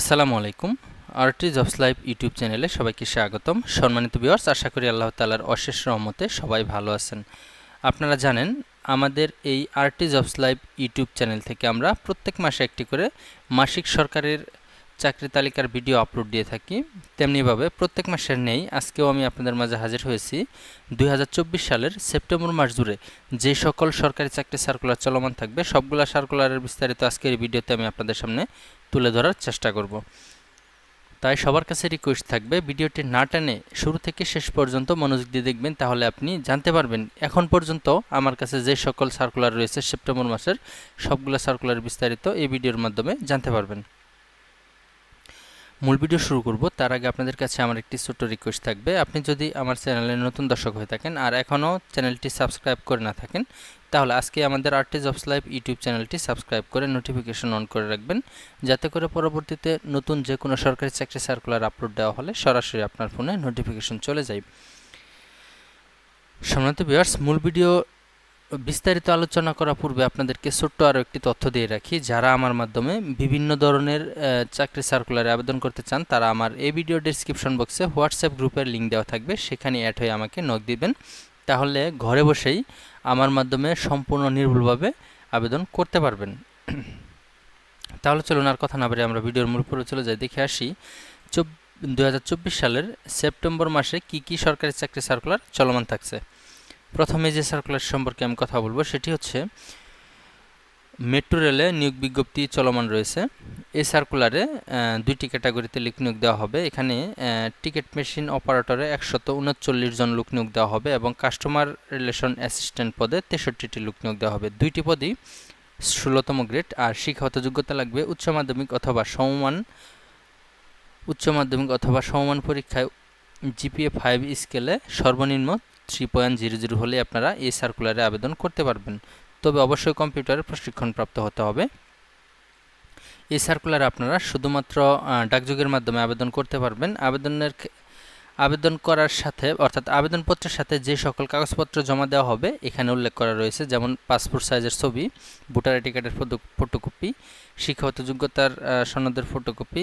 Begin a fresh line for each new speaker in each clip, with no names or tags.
আসসালামু আলাইকুম। RT jobs live YouTube চ্যানেলে সবাইকে স্বাগতম। সম্মানিত ভিউয়ার্স আশা করি আল্লাহ তালার অশেষ রহমতে সবাই ভালো আছেন। আপনারা জানেন, আমাদের এই RT jobs live YouTube channel থেকে আমরা প্রত্যেক মাসে একটি করে মাসিক সরকারের চাকরি তালিকার ভিডিও আপলোড দিয়ে থাকি। তেমনিভাবে প্রত্যেক মাসের নেই, আজকেও আমি আপনাদের মাঝে হাজির হয়েছি। দুই হাজার চব্বিশ সালের সেপ্টেম্বর মাস জুড়ে যে সকল সরকারি চাকরি সার্কুলার চলমান থাকবে, সবগুলা সার্কুলারের বিস্তারিত আজকের ভিডিওতে আমি আপনাদের সামনে তুলে ধরার চেষ্টা করব। তাই সবার কাছে রিকোয়েস্ট থাকবে, ভিডিওটি না টেনে শুরু থেকে শেষ পর্যন্ত মনোযোগ দিয়ে দেখবেন, তাহলে আপনি জানতে পারবেন। এখন পর্যন্ত আমার কাছে যে সকল সার্কুলার রয়েছে, সেপ্টেম্বর মাসের সবগুলো সার্কুলার বিস্তারিত এই ভিডিওর মাধ্যমে জানতে পারবেন। মূল ভিডিও শুরু করব। তার আগে আপনাদের কাছে আমার একটি ছোট্ট রিকোয়েস্ট থাকবে। আপনি যদি আমার চ্যানেলে নতুন দর্শক হয়ে থাকেন আর এখনও চ্যানেলটি সাবস্ক্রাইব করে না থাকেন, তাহলে আজকে আমাদের আর্টি জবস লাইভ ইউটিউব চ্যানেলটি সাবস্ক্রাইব করে নোটিফিকেশন অন করে রাখবেন। যাতে করে পরবর্তীতে নতুন যে কোনো সরকারি চাকরি সার্কুলার আপলোড দেওয়া হলে সরাসরি আপনার ফোনে নোটিফিকেশন চলে যায়। সম্মানিত বিয়ার্স মূল ভিডিও বিস্তারিত আলোচনা করার পূর্বে আপনাদেরকে ছোট্ট আরও একটি তথ্য দিয়ে রাখি। যারা আমার মাধ্যমে বিভিন্ন ধরনের চাকরি সার্কুলারে আবেদন করতে চান, তারা আমার এই ভিডিও ডিসক্রিপশন বক্সে হোয়াটসঅ্যাপ গ্রুপের লিঙ্ক দেওয়া থাকবে। সেখানে অ্যাড হয়ে আমাকে নক দিবেন। তাহলে ঘরে বসেই আমার মাধ্যমে সম্পূর্ণ নির্ভুলভাবে আবেদন করতে পারবেন। তাহলে চলুন আর কথা না বলে আমরা ভিডিওর মূল পরে চলে যাই দেখে আসি। দু হাজার চব্বিশ সালের সেপ্টেম্বর মাসে কি কি সরকারি চাকরি সার্কুলার চলমান থাকছে? প্রথমে যে সার্কুলার সম্পর্কে আমি কথা বলব, সেটি হচ্ছে মেট্রো রেলে নিয়োগ বিজ্ঞপ্তি চলমান রয়েছে। এই সার্কুলারে দুইটি ক্যাটাগরিতে লিক নিয়োগ দেওয়া হবে। এখানে টিকিট মেশিন অপারেটরে একশত উনচল্লিশ জন লোক নিয়োগ দেওয়া হবে এবং কাস্টমার রিলেশন অ্যাসিস্ট্যান্ট পদে তেষট্টিটি লোক নিয়োগ দেওয়া হবে। দুইটি পদই ষোলোতম গ্রেড আর শিক্ষাগত যোগ্যতা লাগবে উচ্চ মাধ্যমিক অথবা সমমান, উচ্চ মাধ্যমিক অথবা সমমান পরীক্ষায় জিপিএ ফাইভ স্কেলে সর্বনিম্ন থ্রি পয়েন্ট জিরো জিরো হলে আপনারা এই সার্কুলারে আবেদন করতে পারবেন। তবে অবশ্যই কম্পিউটারে প্রশিক্ষণপ্রাপ্ত হতে হবে। এই সার্কুলারে আপনারা শুধুমাত্র ডাকযোগের মাধ্যমে আবেদন করতে পারবেন। আবেদনের আবেদন করার সাথে, অর্থাৎ আবেদনপত্রের সাথে যে সকল কাগজপত্র জমা দেওয়া হবে, এখানে উল্লেখ করা রয়েছে, যেমন পাসপোর্ট সাইজের ছবি ভোটার আইডি কার্ডের ফটোকপি শিক্ষাগত যোগ্যতার সনদের ফটোকপি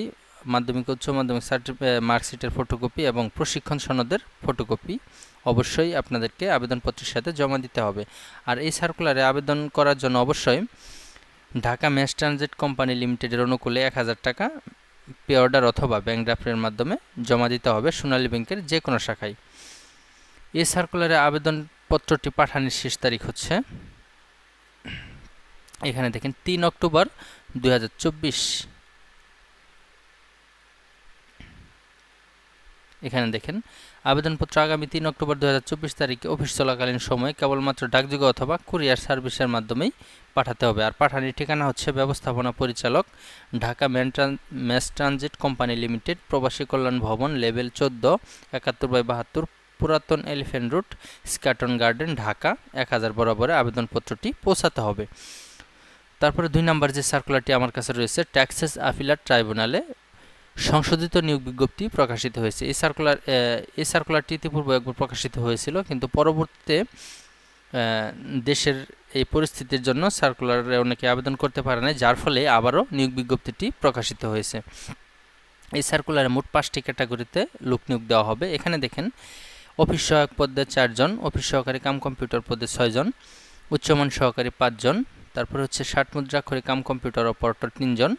মাধ্যমিক উচ্চ মাধ্যমিক সার্টিফিকেট মার্কশিটের ফটোকপি এবং প্রশিক্ষণ সনদের ফটোকপি অবশ্যই আপনাদেরকে আবেদনপত্রের সাথে জমা দিতে হবে। আর এই সার্কুলারে আবেদন করার জন্য অবশ্যই ঢাকা ম্যাস ট্রানজিট কোম্পানি লিমিটেডের অনুকূলে এক হাজার টাকা পে অর্ডার অথবা ব্যাঙ্ক ড্রাফটের মাধ্যমে জমা দিতে হবে সোনালী ব্যাংকের যে কোনো শাখায়। এই সার্কুলারে আবেদনপত্রটি পাঠানোর শেষ তারিখ হচ্ছে এখানে দেখেন তিন অক্টোবর দুই হাজার চব্বিশ। এখানে দেখেন আবেদনপত্র আগামী তিন অক্টোবর দু হাজার চব্বিশ তারিখে অফিস চলাকালীন সময়ে কেবলমাত্র ডাকযোগ অথবা কুরিয়ার সার্ভিসের মাধ্যমেই পাঠাতে হবে। আর পাঠানির ঠিকানা হচ্ছে ব্যবস্থাপনা পরিচালক, Dhaka mass transit company limited, Probashi Kalyan Bhaban, level চোদ্দ, একাত্তর বাই বাহাত্তর, পুরাতন Elephant Road Eskaton Garden, Dhaka, এক হাজার বরাবরে আবেদনপত্রটি পৌঁছাতে হবে। তারপরে দুই নম্বর যে সার্কুলারটি আমার কাছে রয়েছে ট্যাক্সেস আফিলার ট্রাইব্যুনালে সংশোধিত নিয়োগ বিজ্ঞপ্তি প্রকাশিত হয়েছে। এই সার্কুলার এই সার্কুলারটি ইতিপূর্বে একবার প্রকাশিত হয়েছিল, কিন্তু পরবর্তীতে দেশের এই পরিস্থিতির জন্য সার্কুলারে অনেকে আবেদন করতে পারে না যার ফলে আবারও নিয়োগ বিজ্ঞপ্তিটি প্রকাশিত হয়েছে। এই সার্কুলারে মোট পাঁচটি ক্যাটাগরিতে লোক নিয়োগ দেওয়া হবে। এখানে দেখেন, অফিস সহায়ক পদে চারজন অফিস সহকারী কাম কম্পিউটার পদে ছয়জন উচ্চমান সহকারী পাঁচজন তারপরে হচ্ছে ষাট মুদ্রাক্ষরী কাম কম্পিউটার অপারেটর তিনজন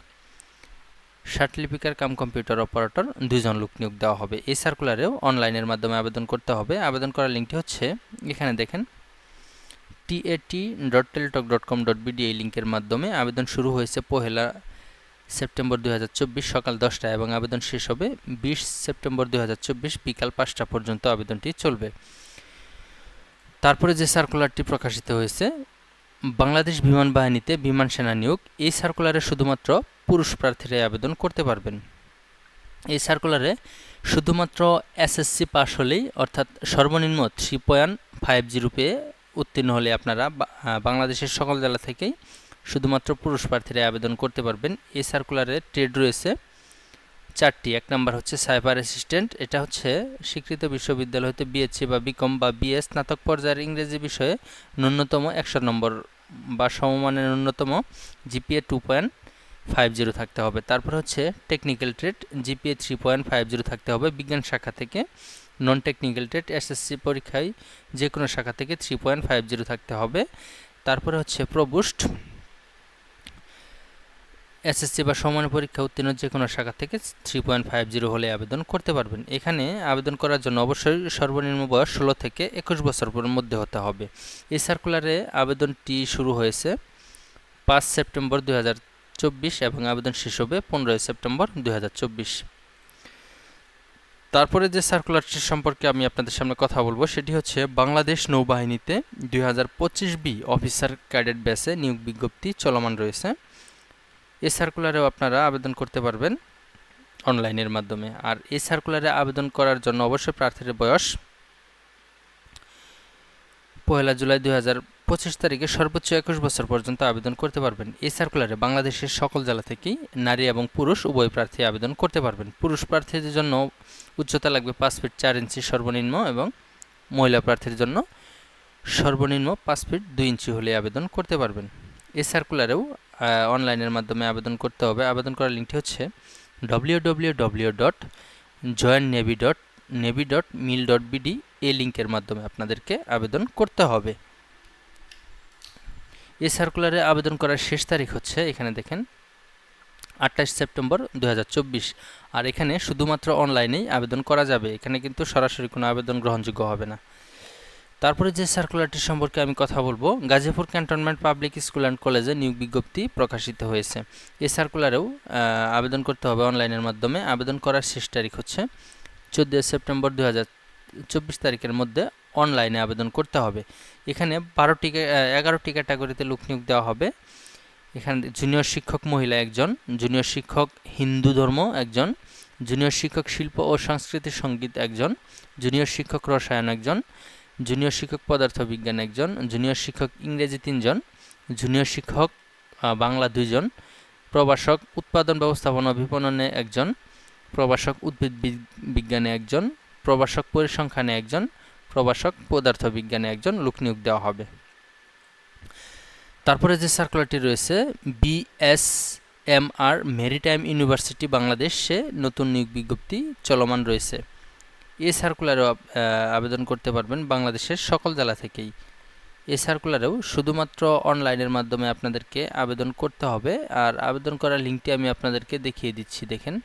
লিপিকার কাম কম্পিউটার অপারেটর দুজন লোক নিয়োগ দেওয়া হবে। এই সার্কুলারেও অনলাইনের মাধ্যমে আবেদন করতে হবে। আবেদন করার লিঙ্কটি হচ্ছে, এখানে দেখেন TAT dot Teletalk dot com dot BD এই লিঙ্কের মাধ্যমে আবেদন শুরু হয়েছে পহেলা সেপ্টেম্বর দুই হাজার চব্বিশ সকাল দশটায় এবং আবেদন শেষ হবে বিশ সেপ্টেম্বর দুই হাজার চব্বিশ বিকাল পাঁচটা পর্যন্ত আবেদনটি চলবে। তারপরে যে সার্কুলারটি প্রকাশিত হয়েছে, বাংলাদেশ বিমান বাহিনীতে বিমান সেনা নিয়োগ। এই সার্কুলারে শুধুমাত্র পুরুষ প্রার্থীরাই আবেদন করতে পারবেন। এই সার্কুলারে শুধুমাত্র এসএসসি পাস হলেই, অর্থাৎ সর্বনিম্ন থ্রি পয়েন্ট ফাইভ জিরো পেয়ে উত্তীর্ণ হলে আপনারা বাংলাদেশের সকল জেলা থেকেই শুধুমাত্র পুরুষ প্রার্থীরা আবেদন করতে পারবেন। এই সার্কুলারে ট্রেড রয়েছে। চারটি, এক নম্বর হচ্ছে সাইবার অ্যাসিস্ট্যান্ট এটা হচ্ছে স্বীকৃত বিশ্ববিদ্যালয় হতে বিএসসি বা বিকম বা বিএস স্নাতক পর্যায়ের ইংরেজি বিষয়ে ন্যূনতম একশো নম্বর বা সমমানের ন্যূনতম GPA two point five zero থাকতে হবে। তারপর হচ্ছে technical trade GPA three point five zero থাকতে হবে। বিজ্ঞান শাখা থেকে নন টেকনিক্যাল ট্রেড এসএসসি পরীক্ষায় যে কোনো শাখা থেকে থ্রি পয়েন্ট ফাইভ জিরো থাকতে হবে। তারপরে হচ্ছে প্রবুস্ট এসএসসি বা সমান পরীক্ষা উত্তীর্ণ যে কোনো শাখা থেকে থ্রি পয়েন্ট ফাইভ জিরো হলে আবেদন করতে পারবেন। এখানে আবেদন করার জন্য অবশ্যই সর্বনিম্ন বয়স ষোলো থেকে একুশ বছরের মধ্যে হতে হবে। এই সার্কুলারে আবেদনটি শুরু হয়েছে পাঁচ সেপ্টেম্বর দু চব্বিশ এবং আবেদন শেষ হবে পনেরোই সেপ্টেম্বর দু তারপরে যে সার্কুলারটি সম্পর্কে আমি আপনাদের সামনে কথা বলব, সেটি হচ্ছে বাংলাদেশ নৌবাহিনীতে দুই হাজার পঁচিশ বি অফিসার ক্যাডেট ব্যাসে নিয়োগ বিজ্ঞপ্তি চলমান রয়েছে। এই সার্কুলারেও আপনারা আবেদন করতে পারবেন অনলাইনের মাধ্যমে। আর এই সার্কুলারে আবেদন করার জন্য অবশ্যই প্রার্থীর বয়স পয়লা জুলাই দুই হাজার পঁচিশ তারিখে সর্বোচ্চ একুশ বছর পর্যন্ত আবেদন করতে পারবেন। এই সার্কুলারে বাংলাদেশের সকল জেলা থেকেই নারী এবং পুরুষ উভয় প্রার্থী আবেদন করতে পারবেন। পুরুষ প্রার্থীদের জন্য উচ্চতা লাগবে পাঁচ ফিট চার ইঞ্চি সর্বনিম্ন এবং মহিলা প্রার্থীর জন্য সর্বনিম্ন পাঁচ ফিট দুই ইঞ্চি হলে আবেদন করতে পারবেন। এই সার্কুলারেও অনলাইনের মাধ্যমে আবেদন করতে হবে। আবেদন করার লিঙ্কটি হচ্ছে W W W dot join navy dot navy dot mil dot BD এই লিঙ্কের মাধ্যমে আপনাদেরকে আবেদন করতে হবে। এই সার্কুলারে আবেদন করার শেষ তারিখ হচ্ছে, এখানে দেখেন, আঠাশ সেপ্টেম্বর দুহাজার চব্বিশ। আর এখানে শুধুমাত্র অনলাইনেই আবেদন করা যাবে, এখানে কিন্তু সরাসরি কোনো আবেদন গ্রহণযোগ্য হবে না। তারপরে যে সার্কুলারটি সম্পর্কে আমি কথা বলব, Gazipur cantonment public school and কলেজে নিয়োগ বিজ্ঞপ্তি প্রকাশিত হয়েছে। এই সার্কুলারেও আবেদন করতে হবে অনলাইনের মাধ্যমে। আবেদন করার শেষ তারিখ হচ্ছে চোদ্দোই সেপ্টেম্বর দু চব্বিশ তারিখের মধ্যে অনলাইনে আবেদন করতে হবে। এখানে বারোটি এগারোটি ক্যাটাগরিতে লোক নিয়োগ দেওয়া হবে। এখানে জুনিয়র শিক্ষক মহিলা একজন, জুনিয়র শিক্ষক হিন্দু ধর্ম একজন, জুনিয়র শিক্ষক শিল্প ও সংস্কৃতি সংগীত একজন, জুনিয়র শিক্ষক রসায়ন একজন, জুনিয়র শিক্ষক পদার্থবিজ্ঞান একজন, জুনিয়র শিক্ষক ইংরেজি তিনজন, জুনিয়র শিক্ষক বাংলা দুইজন, প্রভাষক, উৎপাদন ব্যবস্থাপনা বিপণনে একজন প্রভাষক উদ্ভিদ বিজ্ঞানে একজন, প্রভাষক পরিসংখ্যানে একজন, প্রভাষক পদার্থবিজ্ঞানে একজন লোক নিয়োগ দেওয়া হবে। তারপরে যে সার্কুলারটি রয়েছে BS M R maritime university বাংলাদেশে নতুন নিয়োগ বিজ্ঞপ্তি চলমান রয়েছে। এই সার্কুলারেও আবেদন করতে পারবেন বাংলাদেশের সকল জেলা থেকেই। এই সার্কুলারেও শুধুমাত্র অনলাইনের মাধ্যমে আপনাদেরকে আবেদন করতে হবে, আর আবেদন করার লিঙ্কটি আমি আপনাদেরকে দেখিয়ে দিচ্ছি, দেখেন।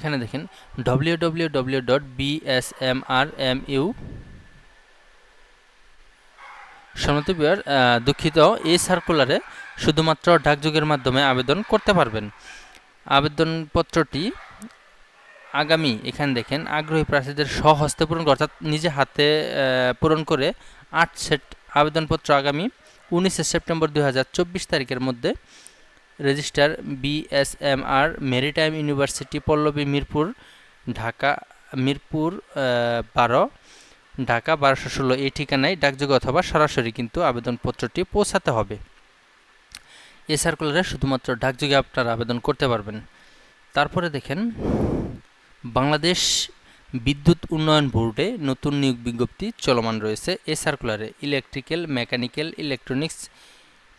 এখানে দেখেন W W W dot BSMRMU Bihar দুঃখিত, এই সার্কুলারে শুধুমাত্র ডাকযোগের মাধ্যমে আবেদন করতে পারবেন। আবেদনপত্রটি আগামী, এখানে দেখেন, আগ্রহী প্রার্থীদের স্বহস্তে পূরণ অর্থাৎ নিজে হাতে পূরণ করে আট সেট আবেদনপত্র আগামী উনিশে সেপ্টেম্বর দুই হাজার চব্বিশ তারিখের মধ্যে register BSMR maritime university Pallabi Mirpur, Dhaka, Mirpur বারো, ঢাকা বারোশো ষোলো। এই ঠিকানায় ডাকযোগে অথবা সরাসরি কিন্তু আবেদনপত্রটি পৌঁছাতে হবে। এ সার্কুলারে শুধুমাত্র ডাকযোগে আপনারা আবেদন করতে পারবেন। তারপরে দেখেন, বাংলাদেশ বিদ্যুৎ উন্নয়ন বোর্ডে নতুন নিয়োগ বিজ্ঞপ্তি চলমান রয়েছে। এ সার্কুলারে ইলেকট্রিক্যাল মেকানিক্যাল ইলেকট্রনিক্স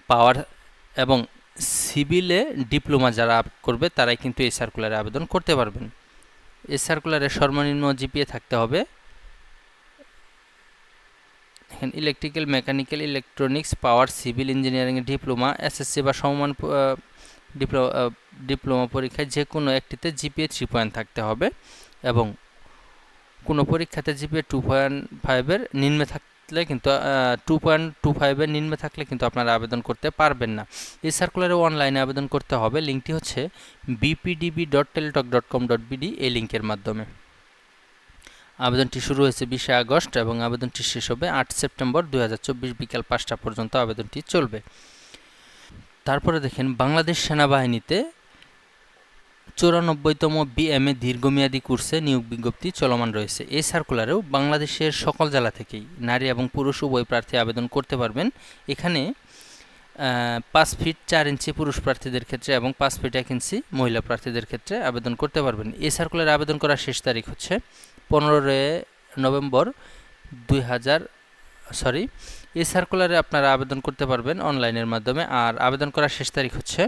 পাওয়ার এবং সিভিলে ডিপ্লোমা যারা করবে, তারাই কিন্তু এই সার্কুলারে আবেদন করতে পারবেন। এই সার্কুলারে সর্বনিম্ন জিপিএ থাকতে হবে। এখানে electrical mechanical electronics power civil engineering diploma SSC বা সমমান ডিপ্লোমা পরীক্ষায় যে কোনো একটিতে জিপিএ থ্রি পয়েন্ট থাকতে হবে এবং কোনো পরীক্ষাতে জিপিএ টু পয়েন্ট ফাইভের নিম্নে থাকলে কিন্তু টু পয়েন্ট টু ফাইভের নিম্নে থাকলে কিন্তু আপনারা আবেদন করতে পারবেন না। এই সার্কুলারে অনলাইনে আবেদন করতে হবে। লিঙ্কটি হচ্ছে BPDB dot Teletalk dot com dot BD এই লিঙ্কের মাধ্যমে। আবেদনটি শুরু হয়েছে বিশে আগস্ট এবং আবেদনটি শেষ হবে আট সেপ্টেম্বর দুই হাজার চব্বিশ বিকাল পাঁচটা পর্যন্ত আবেদনটি চলবে। তারপরে দেখেন, বাংলাদেশ সেনাবাহিনীতে চৌরানব্বইতম বিএমএ দীর্ঘমেয়াদী কোর্সে নিয়োগ বিজ্ঞপ্তি চলমান রয়েছে। এই সার্কুলারেও বাংলাদেশের সকল জেলা থেকেই নারী এবং পুরুষ উভয় প্রার্থী আবেদন করতে পারবেন। এখানে পাঁচ ফিট চার ইঞ্চি পুরুষ প্রার্থীদের ক্ষেত্রে এবং পাঁচ ফিট এক ইঞ্চি মহিলা প্রার্থীদের ক্ষেত্রে আবেদন করতে পারবেন। এই সার্কুলারে আবেদন করার শেষ তারিখ হচ্ছে পনেরোই নভেম্বর দুই হাজার সরি এই সার্কুলারে আপনারা আবেদন করতে পারবেন অনলাইনের মাধ্যমে। আর আবেদন করার শেষ তারিখ হচ্ছে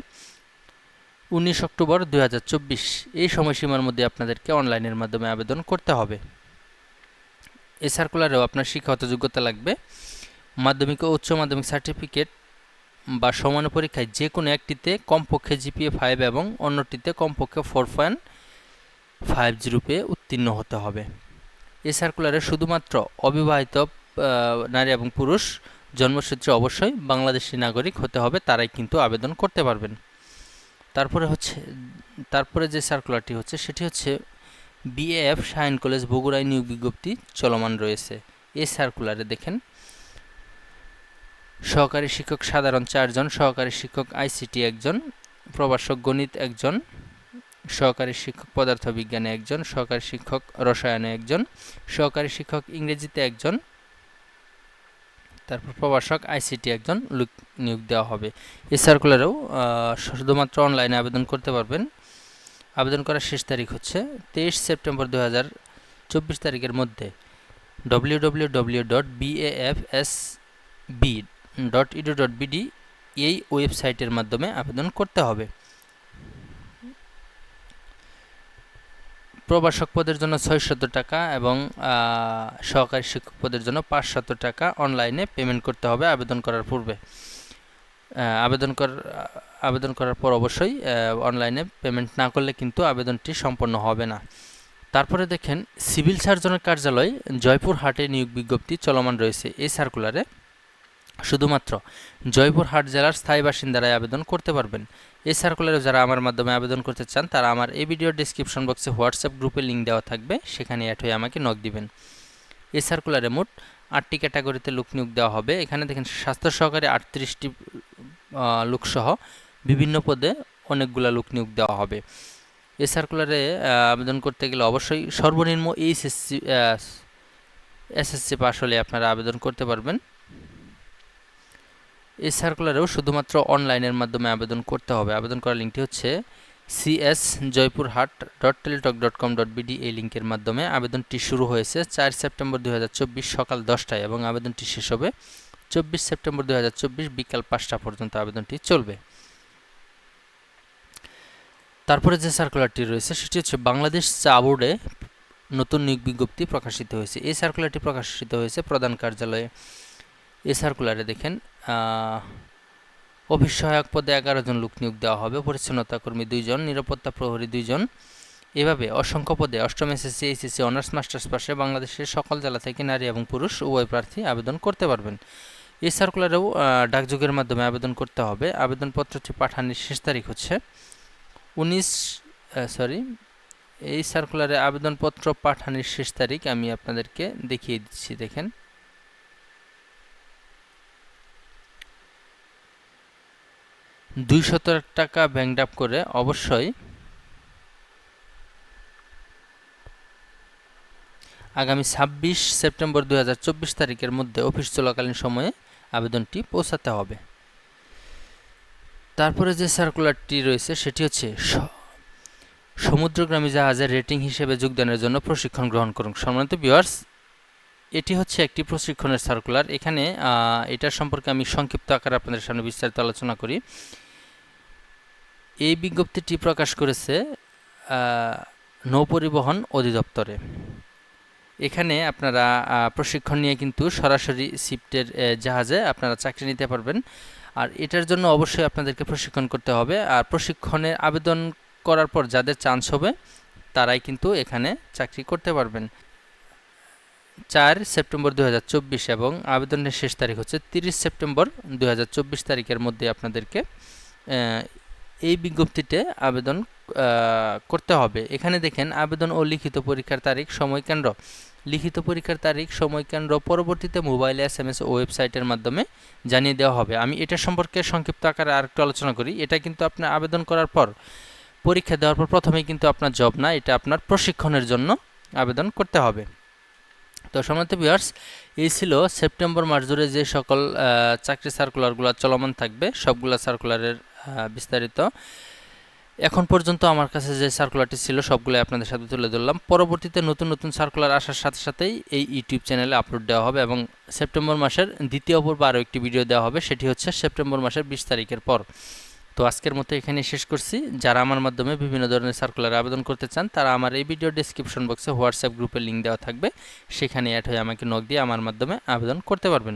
উনিশ অক্টোবর দু হাজার চব্বিশ। এই সময়সীমার মধ্যে আপনাদেরকে অনলাইনের মাধ্যমে আবেদন করতে হবে। এই সার্কুলারেও আপনার শিক্ষাগত যোগ্যতা লাগবে। মাধ্যমিক ও উচ্চ মাধ্যমিক সার্টিফিকেট বা সমান পরীক্ষায় যে কোনো একটিতে কমপক্ষে জিপিএ ফাইভ এবং অন্যটিতে কমপক্ষে ফোর পয়েন্ট ফাইভ জিরো উত্তীর্ণ হতে হবে। এ সার্কুলারে শুধুমাত্র অবিবাহিত নারী এবং পুরুষ জন্মসূত্রে অবশ্যই বাংলাদেশি নাগরিক হতে হবে, তারাই কিন্তু আবেদন করতে পারবেন। তারপরে হচ্ছে, তারপরে যে সার্কুলারটি হচ্ছে, সেটি হচ্ছে বিএএফ শাহিন কলেজ বগুড়ায় নিয়োগ বিজ্ঞপ্তি চলমান রয়েছে। এই সার্কুলারে দেখেন, সহকারী শিক্ষক সাধারণ চারজন, সহকারী শিক্ষক আইসিটি একজন, প্রভাষক গণিত একজন, সহকারী শিক্ষক পদার্থবিজ্ঞানে একজন, সহকারী শিক্ষক রসায়নে একজন, সহকারী শিক্ষক ইংরেজিতে একজন তারপর প্রভাষক আইসিটি একজন লোক নিয়োগ দেওয়া হবে। এই সার্কুলারেও শুধুমাত্র অনলাইনে আবেদন করতে পারবেন। আবেদন করার শেষ তারিখ হচ্ছে তেইশ সেপ্টেম্বর দু চব্বিশ তারিখের মধ্যে। W W W dot BAFS B dot edu dot এই ওয়েবসাইটের মাধ্যমে আবেদন করতে হবে। প্রভাষক পদের জন্য ছয়শত টাকা এবং সহকারী শিক্ষক পদের জন্য পাঁচশত টাকা অনলাইনে পেমেন্ট করতে হবে আবেদন করার পূর্বে। আবেদন কর, আবেদন করার পর অবশ্যই অনলাইনে পেমেন্ট না করলে কিন্তু আবেদনটি সম্পন্ন হবে না। তারপরে দেখেন, সিভিল সার্জনের কার্যালয় জয়পুর হাটে নিয়োগ বিজ্ঞপ্তি চলমান রয়েছে এই সার্কুলারে। শুধুমাত্র জয়পুর হাট জেলার স্থায়ী বাসিন্দারাই আবেদন করতে পারবেন। এই সার্কুলারে যারা আমার মাধ্যমে আবেদন করতে চান, তারা আমার এই ভিডিওর ডিসক্রিপশন বক্সে হোয়াটসঅ্যাপ গ্রুপে লিঙ্ক দেওয়া থাকবে। সেখানে অ্যাড হয়ে আমাকে নক দিবেন। এই সার্কুলারে মোট আটটি ক্যাটাগরিতে লোক নিয়োগ দেওয়া হবে। এখানে দেখেন, স্বাস্থ্য সহকারে আটত্রিশটি লোকসহ বিভিন্ন পদে অনেকগুলো লোক নিয়োগ দেওয়া হবে। এই সার্কুলারে আবেদন করতে গেলে অবশ্যই সর্বনিম্ন এইচএসসি এসএসসি পাস হলে আপনারা আবেদন করতে পারবেন। এই সার্কুলারেও শুধুমাত্র অনলাইনের মাধ্যমে আবেদন করতে হবে। আবেদন করার লিঙ্কটি হচ্ছে CS Joypurhat dot Teletalk dot com dot BD এই লিঙ্কের মাধ্যমে আবেদনটি শুরু হয়েছে চার সেপ্টেম্বর দুহাজার চব্বিশ সকাল দশটায় এবং আবেদনটি শেষ হবে চব্বিশ সেপ্টেম্বর দু বিকাল পাঁচটা পর্যন্ত আবেদনটি চলবে। তারপরে যে সার্কুলারটি রয়েছে সেটি হচ্ছে বাংলাদেশ চা বোর্ডে নতুন নিয়োগ বিজ্ঞপ্তি প্রকাশিত হয়েছে। এই সার্কুলারটি প্রকাশিত হয়েছে প্রধান কার্যালয়ে। এই সার্কুলারে দেখেন অফিস সহায়ক পদে এগারো জন লোক নিয়োগ দেওয়া হবে, পরিচ্ছন্নতা কর্মী দুইজন, নিরাপত্তা প্রহরী দুইজন। এভাবে অসংখ্য পদে অষ্টম এসএসসি, এইচএসসি, অনার্স, মাস্টার্স পাশে বাংলাদেশের সকল জেলা থেকে নারী এবং পুরুষ উভয় প্রার্থী আবেদন করতে পারবেন। এই সার্কুলারেও ডাকযোগের মাধ্যমে আবেদন করতে হবে। আবেদনপত্রটি পাঠানোর শেষ তারিখ হচ্ছে উনিশ সরি এই সার্কুলারে আবেদনপত্র পাঠানোর শেষ তারিখ আমি আপনাদেরকে দেখিয়ে দিচ্ছি, দেখেন। দুইশত টাকা ব্যাংক করে অবশ্যই আগামী ছাব্বিশ সেপ্টেম্বর দু তারিখের মধ্যে অফিস চলাকালীন সময়ে আবেদনটি পৌঁছাতে হবে। তারপরে যে সার্কুলারটি রয়েছে সেটি হচ্ছে সমুদ্রগ্রামী জাহাজের রেটিং হিসেবে যোগদানের জন্য প্রশিক্ষণ গ্রহণ করুন। সম্মানিত বিওয়ার্স এটি হচ্ছে একটি প্রশিক্ষণের সার্কুলার এখানে এটার সম্পর্কে আমি সংক্ষিপ্ত আকারে আপনাদের সামনে বিস্তারিত আলোচনা করি। এই বিজ্ঞপ্তিটি প্রকাশ করেছে নৌপরিবহন অধিদপ্তরে। এখানে আপনারা প্রশিক্ষণ নিয়ে কিন্তু সরাসরি শিফটের জাহাজে আপনারা চাকরি নিতে পারবেন। আর এটার জন্য অবশ্যই আপনাদেরকে প্রশিক্ষণ করতে হবে। আর প্রশিক্ষণে আবেদন করার পর যাদের চান্স হবে, তারাই কিন্তু এখানে চাকরি করতে পারবেন। চার সেপ্টেম্বর দু হাজার চব্বিশ এবং আবেদনের শেষ তারিখ হচ্ছে তিরিশ সেপ্টেম্বর দু হাজার চব্বিশ তারিখের মধ্যে আপনাদেরকে এই বিজ্ঞপ্তিতে আবেদন করতে হবে। এখানে দেখেন, আবেদন ও লিখিত পরীক্ষার তারিখ, সময় কেন্দ্র। লিখিত পরীক্ষার তারিখ, সময় কেন্দ্র পরবর্তীতে মোবাইল, এস এম এস ওয়েবসাইটের মাধ্যমে জানিয়ে দেওয়া হবে। আমি এটা সম্পর্কে সংক্ষিপ্ত আকারে আরেকটু আলোচনা করি। এটা কিন্তু আপনি আবেদন করার পর, পরীক্ষা দেওয়ার পর প্রথমেই কিন্তু আপনার জব না, এটা আপনার প্রশিক্ষণের জন্য আবেদন করতে হবে। তো সম্মানিত ভিউয়ার্স এই ছিল সেপ্টেম্বর মাস জুড়ে যে সকল চাকরি সার্কুলারগুলো চলমান থাকবে, সবগুলো সার্কুলারের বিস্তারিত। এখন পর্যন্ত আমার কাছে যে সার্কুলারটি ছিল সবগুলো আপনাদের সাথে তুলে ধরলাম। পরবর্তীতে নতুন নতুন সার্কুলার আসার সাথে সাথেই এই ইউটিউব চ্যানেলে আপলোড দেওয়া হবে এবং সেপ্টেম্বর মাসের দ্বিতীয় পর্ব আরও একটি ভিডিও দেওয়া হবে, সেটি হচ্ছে সেপ্টেম্বর মাসের বিশ তারিখের পর। তো আজকের মতো এখানে শেষ করছি। যারা আমার মাধ্যমে বিভিন্ন ধরনের সার্কুলার আবেদন করতে চান, তারা আমার এই ভিডিও ডিসক্রিপশন বক্সে হোয়াটসঅ্যাপ গ্রুপের লিঙ্ক দেওয়া থাকবে। সেখানে অ্যাড হয়ে আমাকে নক দিয়ে আমার মাধ্যমে আবেদন করতে পারবেন।